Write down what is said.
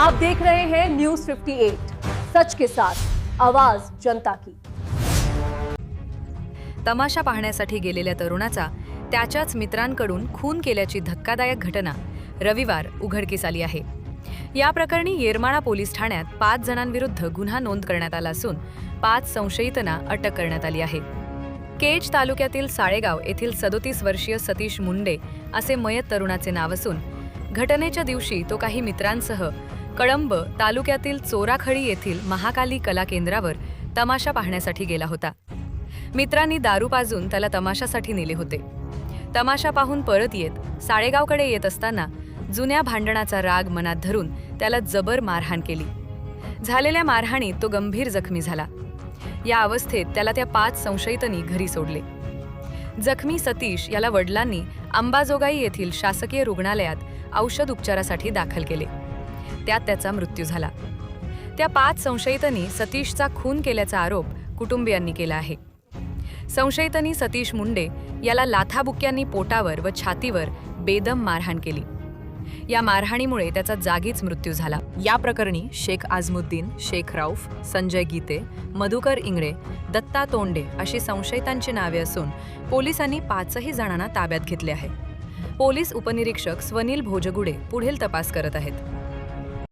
आप देख रहे हैं न्यूज 58 सच के साथ आवाज जनता की। तमाशा पाहण्यासाठी गेलेल्या तरुणाचा त्याच्याच मित्रांकडून खून केल्याची धक्कादायक घटना रविवार उघडकीस आली आहे. या प्रकरणी येरमाळा पोलीस ठाण्यात पाच जणांविरुद्ध गुन्हा नोंद करण्यात आला असून पाच संशयितांना अटक करण्यात आली आहे. केज तालुक्यातील साळेगाव येथील सदोतीस वर्षीय सतीश मुंडे असे मयत तरुणाचे नाव असून घटनेच्या दिवशी तो काही मित्रांसह कळंब तालुक्यातील चोराखळी येथील महाकाली कला केंद्रावर तमाशा पाहण्यासाठी गेला होता. मित्रांनी दारू पाजून त्याला तमाशासाठी नेले होते. तमाशा पाहून परत येत साळेगावकडे येत असताना जुन्या भांडणाचा राग मनात धरून त्याला जबर मारहाण केली. झालेल्या मारहाणीत तो गंभीर जखमी झाला. या अवस्थेत त्याला त्या पाच संशयितांनी घरी सोडले. जखमी सतीश याला वडिलांनी अंबाजोगाई येथील शासकीय रुग्णालयात औषध उपचारासाठी दाखल केले. त्यात त्याचा मृत्यू झाला. त्या पाच संशयितांनी सतीशचा खून केल्याचा आरोप कुटुंबियांनी केला आहे. संशयितांनी सतीश मुंडे याला लाथाबुक्यांनी पोटावर व छातीवर बेदम मारहाण केली. या मारहाणीमुळे त्याचा जागीच मृत्यू झाला. या प्रकरणी शेख आझमुद्दीन शेख राऊफ संजय गीते मधुकर इंगळे दत्ता तोंडे अशी संशयितांची नावे असून पोलिसांनी पाचही जणांना ताब्यात घेतले आहे. पोलीस उपनिरीक्षक स्वनील भोजगुडे पुढील तपास करत आहेत.